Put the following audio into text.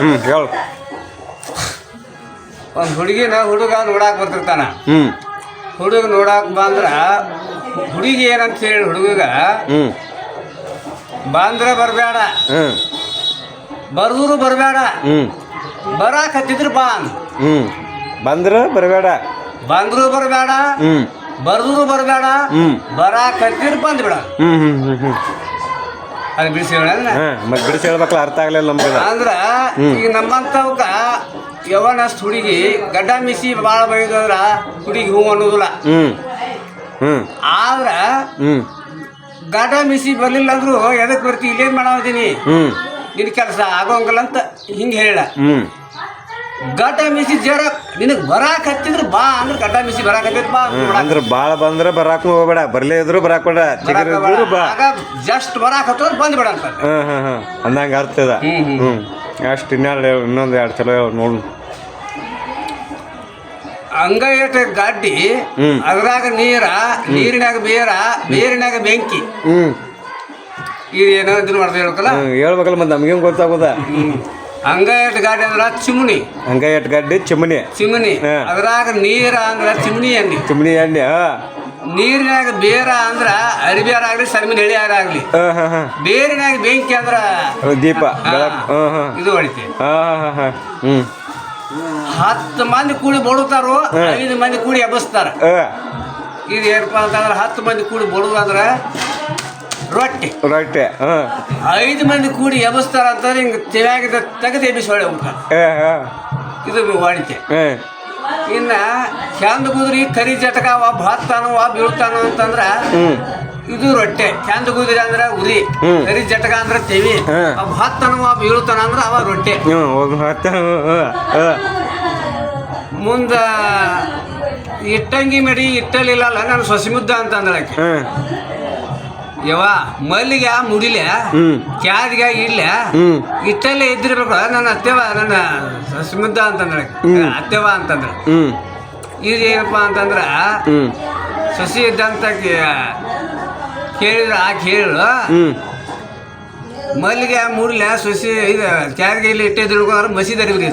ಹ್ಞೂ ಹೇಳು. ಒಂದು ಹುಡುಗಿನ ಹುಡುಗ ನೋಡಾಕ್ ಬರ್ತಿರ್ತಾನ. ಹ್ಞೂ ಹುಡುಗ ನೋಡಾಕ್ ಬಂದ್ರ ಹುಡುಗಿ ಏನಂತ ಹೇಳಿ ಹುಡುಗ ಹ್ಞೂ ಬಂದ್ರ ಬರಬೇಡ ಹ್ಞೂ ಬರ್ದ್ರು ಬರಬೇಡ ಹ್ಞೂ ಬರಾಕ್ ಹತ್ತಿದ್ರು ಬಾ ಅಂದ್. ಹ್ಞೂ ಬಂದ್ರೆ ಬರಬೇಡ ಬಂದ್ರು ಬರಬೇಡ ಹ್ಞೂ ಬರ್ದ್ರು ಬರಬೇಡ ಹ್ಮ್. ಬರಾಕ್ ಹತ್ತಿದ್ರು ಬಂದ್ಬಿಡ ಹ್ಞೂ ಹ್ಞೂ ಹ್ಞೂ ಹ್ಞೂ ಅದು ಬಿಡಿಸಿ ಹೇಳ ಹಾಂ ಮತ್ತೆ ಬಿಡಿಸಿ ಹೇಳ್ಬೇಕಲ್ಲ ಅರ್ಥ ಆಗಲಿಲ್ಲ ನಮ್ಗೆ ಅಂದ್ರ ಈಗ ನಮ್ಮಂತವಕ ಯವನಷ್ಟು ಹುಡುಗಿ ಗಡ್ಡ ಮಿಸಿ ಭಾಳ ಬೈದಂದ್ರ ಹುಡುಗಿ ಹೂ ಅನ್ನೋದಿಲ್ಲ. ಹ್ಮ್. ಹ್ಮ್. ಆದ್ರ ಹ್ಮ್. ಗಡ್ಡ ಮಿಸಿ ಬರ್ಲಿಲ್ಲ ಅಂದ್ರು ಎದಕ್ ಬರ್ತಿ ಇಲ್ಲೇನ್ ಮಾಡಾವದೀನಿ? ಹ್ಮ್. ನಿನ್ ಕೆಲಸ ಆಗೋಂಗಲ್ಲ ಅಂತ ಹಿಂಗೆ ಹೇಳ ಹ್ಞೂ ಗಡ್ಡ ಮಿಸಿ ಜರ ನಿನಗ್ ಬರಾಕ್ ಹತ್ತಿದ್ರ ಬಾ ಅಂದ್ರೆ ಗಡ್ಡ ಮಿಸಿ ಬರಾಕ್ ಹತ್ತಿದ್ ಬಾ ಅಂದ್ರೆ ಭಾಳ ಬಂದ್ರೆ ಬರಾಕ್ ಹೋಗ್ಬೇಡ ಬರ್ಲೇ ಇದ್ರು ಬರಾಕ್ ಬೇಡ ಚಿಗರ್ ಇದ್ರು ಬಾ. ಜಸ್ಟ್ ಬರಾಕ್ ಹತ್ತೋದ್ ಬಂದ್ಬಿಡ ಅಂತ ಹಾಂ ಹಾಂ ಹಾಂ ಅಂದಂಗೆ ಅರ್ಥ ಇದೆ. ಹ್ಮ್, ಹ್ಮ್. ಅಷ್ಟು ಇನ್ನೆರಡು ಇನ್ನೊಂದು ಎರಡು ಚಲೋ ನೋಡು. ಹಂಗ ಏಟ ಗಡ್ಡಿ ಹ್ಮ್. ಅದ್ರಾಗ ನೀರ ನೀರಿನಾಗ ಬೇರ ಬೇರಿನಾಗ ಬೆಂಕಿ. ಹ್ಮ್. ಇದು ಏನೋ ಇದನ್ನ ಮಾಡ್ತಾ ಹೇಳ್ಬೇಕಲ್ಲ? ಹೇಳ್ಬೇಕಲ್ಲ ಮತ್ತೆ ನಮ್ಗೇನು ಗೊತ್ತಾಗೋದ? ಹಂಗ ಏಟ್ ಗಾಡಿ ಅಂದ್ರ ಚಿಮಣಿ ಹಂಗ ಚಿಮುಣಿ ಚಿಮುಣಿ ಚಿಮಣಿ ಅದ್ರಾಗ ನೀರ ಅಂದ್ರ ಚಿಮ್ನಿ ಎಣ್ಣೆ. ಚಿಮಣಿ ಎಣ್ಣೆ ನೀರಿನಾಗ ಬೇರ ಅಂದ್ರ ಅರಿಬೇರ ಆಗ್ಲಿ ಸರ್ಮಿನ ಎಳಿಯಾರ ಆಗ್ಲಿ. ಹಾಂ ಹಾಂ ಹಾಂ. ಬೇರಿನಾಗ ಬೆಂಕಿ ಅಂದ್ರ ದೀಪ ಇದು ಹೊಡಿತೆ. ಹಾಂ ಹಾಂ ಹಾಂ ಹ್ಞೂ ಹತ್ತು ಮಂದಿ ಕೂಡಿ ಬಡುತ್ತಾರೋ ಐದು ಮಂದಿ ಕೂಡಿ ಎಬ್ಬಸ್ತಾರ. ಇದು ಏನಪ್ಪ ಅಂತಂದ್ರ ಹತ್ತು ಮಂದಿ ಕೂಡಿ ಬಡುದಂದ್ರ ರೊಟ್ಟಿ. ರೊಟ್ಟಿ ಹಾಂ. ಐದು ಮಂದಿ ಕೂಡಿ ಎಬಸ್ತಾರ ಅಂತಂದ್ರೆ ಹಿಂಗೆ ತೆವ್ಯಾಗಿದ್ದ ತೆಗೆದು ಎಬ್ಬಿಸೋಳೆ ಹಾಂ ಇದು ವಾಣಿಜ್ಯ ಹಾಂ. ಇನ್ನ ಚಂದ ಕುದುರಿ ಕರಿ ಜಟಕ ಒಬ್ಬ ಹತ್ತಾನೋ ಒಬ್ಬ ಬೀಳ್ತಾನೋ ಅಂತಂದ್ರ ಇದು ರೊಟ್ಟೆ. ಚಂದ ಕುದುರಿ ಅಂದ್ರ ಉರಿ. ಕರಿ ಜಟಕ ಅಂದ್ರ ತೆವಿ ಆ ಒಬ್ಬ ಹತ್ತಾನೋ ಒಬ್ಬ ಬೀಳ್ತಾನ ಅಂದ್ರ ಅವ ರೊಟ್ಟೆ. ಮುಂದ ಇಟ್ಟಂಗಿ ಮಡಿ ಇಟ್ಟಲಿಲ್ಲ ನಾನು ಸೊಸಿ ಮುದ್ದ ಅಂತ ಅಂದಳಕ್ಕೆ ಹಾಂ. ಯವ್ವ ಮಲ್ಲಿಗೆ ಮುಡಿಲೆ ಹ್ಞೂ ಕ್ಯಾದಿಗೆ ಇಲ್ಲ ಹ್ಞೂ ಇಟ್ಟಲ್ಲೇ ಇದ್ದಿರ್ಬೇಕು. ನನ್ನ ಅತ್ತೆವ ನನ್ನ ಸೊಸಿ ಅಂತಂದ್ರೆ. ಅತ್ತೆವ ಅಂತಂದ್ರೆ. ಹ್ಞೂ ಇದು ಏನಪ್ಪ ಅಂತಂದ್ರ ಸಸಿ ಇದ್ದಂತ ಕೇಳಿದ್ರು ಕೇಳಿದ್ರ ಆ ಕೇಳು ಹ್ಞೂ ಮಲ್ಲಿಗೆ ಮೂಡ್ಲೆ ಸಸಿ ಇದು ಕ್ಯಾರಿಗೆ ಇಲ್ಲಿ ಇಟ್ಟಿದ್ರು ಹ್ಞೂ ಅರಿವಿ